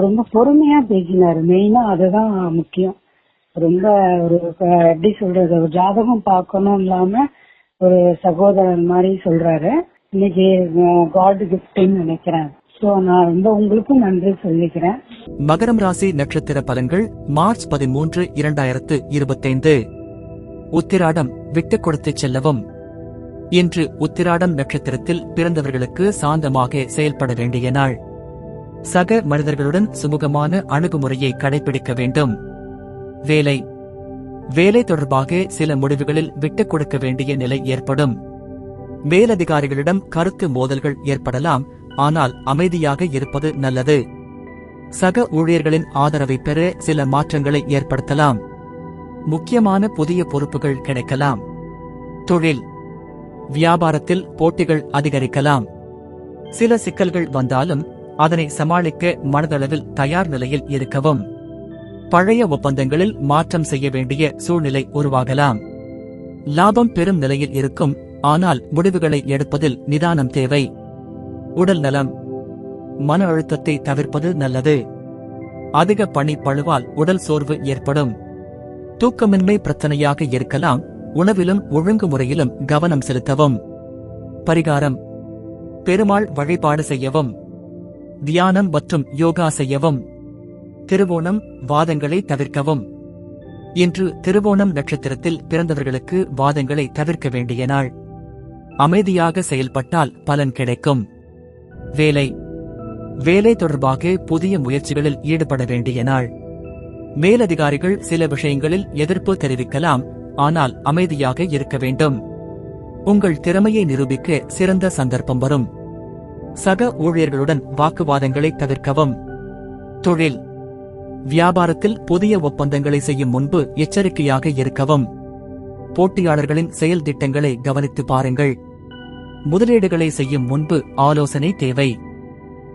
ரொம்ப பொறுமையா பேசினாரு. மெயினா அதுதான் முக்கியம். ரொம்ப ஒரு எப்படி சொல்றது ஒரு ஜாதகம் பார்க்கணும் இல்லாம ஒரு சகோதரன் மாதிரி சொல்றாரு. இன்னைக்கு காட் கிஃப்ட்னு நினைக்கிறேன். நான் உங்களுக்கும் நன்றி சொல்லிக்கிறேன். மகரம் ராசி நட்சத்திர பலன்கள் மார்ச் பதிமூன்று இரண்டாயிரத்து இருபத்தைந்து. உத்திராடம் விட்டுக் கொடுத்து செல்லவும். இன்று உத்திராடம் நட்சத்திரத்தில் பிறந்தவர்களுக்கு சாந்தமாக செயல்பட வேண்டிய நாள். சக மனிதர்களுடன் சுமூகமான அணுகுமுறையை கடைபிடிக்க வேண்டும். வேலை. வேலை தொடர்பாக சில முடிவுகளில் விட்டுக் கொடுக்க வேண்டிய நிலை ஏற்படும். மேலதிகாரிகளிடம் கருத்து மோதல்கள் ஏற்படலாம் ஆனால் அமைதியாக இருப்பது நல்லது. சக ஊழியர்களின் ஆதரவை பெற சில மாற்றங்களை ஏற்படுத்தலாம். முக்கியமான புதிய பொறுப்புகள் கிடைக்கலாம். தொழில். வியாபாரத்தில் போட்டிகள் அதிகரிக்கலாம். சில சிக்கல்கள் வந்தாலும் அதனை சமாளிக்க மனதளவில் தயார் நிலையில் இருக்கவும். பழைய ஒப்பந்தங்களில் மாற்றம் செய்ய வேண்டிய சூழ்நிலை உருவாகலாம். லாபம் பெறும் நிலையில் இருக்கும் ஆனால் முடிவுகளை எடுப்பதில் நிதானம் தேவை. உடல் நலம். மன அழுத்தத்தை தவிர்ப்பது நல்லது. அதிக பணி பழுவால் உடல் சோர்வு ஏற்படும். தூக்கமின்மை பிரச்சனையாக இருக்கலாம் உணவிலும் ஒழுங்குமுறையிலும் கவனம் செலுத்தவும். பரிகாரம். பெருமாள் வழிபாடு செய்யவும். தியானம் மற்றும் யோகா செய்யவும். திருவோணம் வாதங்களை தவிர்க்கவும். இன்று திருவோணம் நட்சத்திரத்தில் பிறந்தவர்களுக்கு வாதங்களை தவிர்க்க வேண்டிய நாள். அமைதியாக செயல்பட்டால் பலன் கிடைக்கும். வேலை. வேலை தொடர்பாக புதிய முயற்சிகளில் ஈடுபட வேண்டிய நாள். மேலதிகாரிகள் சில விஷயங்களில் எதிர்ப்பு தெரிவிக்கலாம் ஆனால் அமைதியாக இருக்க வேண்டும். உங்கள் திறமையை நிரூபிக்க சிறந்த சந்தர்ப்பம் வரும். சக ஊழியர்களுடன் வாக்குவாதங்களை தவிர்க்கவும். தொழில். வியாபாரத்தில் புதிய ஒப்பந்தங்களை செய்யும் முன்பு எச்சரிக்கையாக இருக்கவும். போட்டியாளர்களின் செயல் திட்டங்களை கவனித்து பாருங்கள். முதலீடுகளை செய்யும் முன்பு ஆலோசனை தேவை.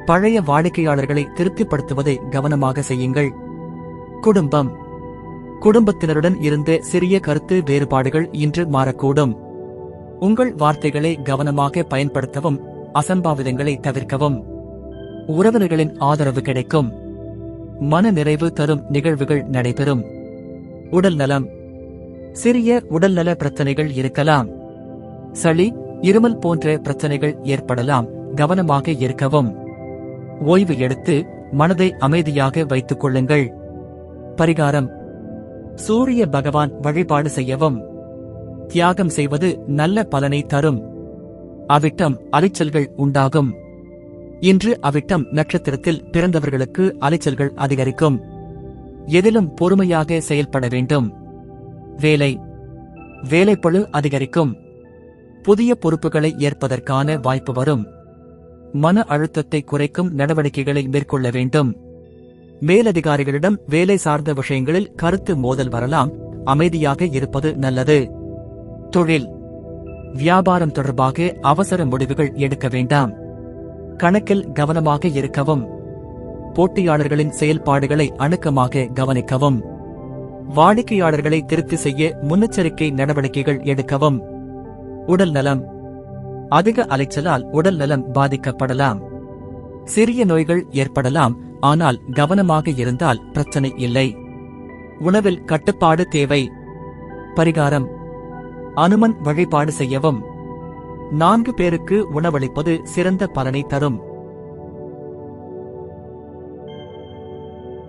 பழைய வாடிக்கையாளர்களை திருப்திப்படுத்துவதை கவனமாக செய்யுங்கள். குடும்பம். குடும்பத்தினருடன் இருந்த சிறிய கருத்து வேறுபாடுகள் இன்று மாறக்கூடும். உங்கள் வார்த்தைகளை கவனமாக பயன்படுத்தவும் அசம்பாவிதங்களை தவிர்க்கவும். உறவினர்களின் ஆதரவு கிடைக்கும். மன நிறைவு தரும் நிகழ்வுகள் நடைபெறும். உடல் நலம். சிறிய உடல்நல பிரச்சனைகள் இருக்கலாம். சளி இருமல் போன்ற பிரச்சனைகள் ஏற்படலாம். கவனமாக இருக்கவும். ஓய்வு எடுத்து மனதை அமைதியாக வைத்துக் கொள்ளுங்கள். பரிகாரம். சூரிய பகவான் வழிபாடு செய்யவும். தியாகம் செய்வது நல்ல பலனை தரும். அவிட்டம் அலைச்சல்கள் உண்டாகும். இன்று அவிட்டம் நட்சத்திரத்தில் பிறந்தவர்களுக்கு அலைச்சல்கள் அதிகரிக்கும். எதிலும் பொறுமையாக செயல்பட வேண்டும். வேலை. வேலைப்பளு அதிகரிக்கும். புதிய பொறுப்புகளை ஏற்பதற்கான வாய்ப்பு வரும். மன அழுத்தத்தை குறைக்கும் நடவடிக்கைகளை மேற்கொள்ள வேண்டும். மேலதிகாரிகளிடம் வேலை சார்ந்த விஷயங்களில் கருத்து மோதல் வரலாம். அமைதியாக இருப்பது நல்லது. தொழில். வியாபாரம் தொடர்பாக அவசர முடிவுகள் எடுக்க வேண்டாம். கணக்கில் கவனமாக இருக்கவும். போட்டியாளர்களின் செயல்பாடுகளை அணுக்கமாக கவனிக்கவும். வாடிக்கையாளர்களை திருப்தி செய்ய முன்னெச்சரிக்கை நடவடிக்கைகள் எடுக்கவும். உடல் நலம். அதிக அலைச்சலால் உடல் நலம் பாதிக்கப்படலாம். சிறிய நோய்கள் ஏற்படலாம் ஆனால் கவனமாக இருந்தால் பிரச்சனை இல்லை. உணவில் கட்டுப்பாடு தேவை. பரிகாரம். அனுமன் வழிபாடு செய்யவும். நான்கு பேருக்கு உணவளிப்பது சிறந்த பலனை தரும்.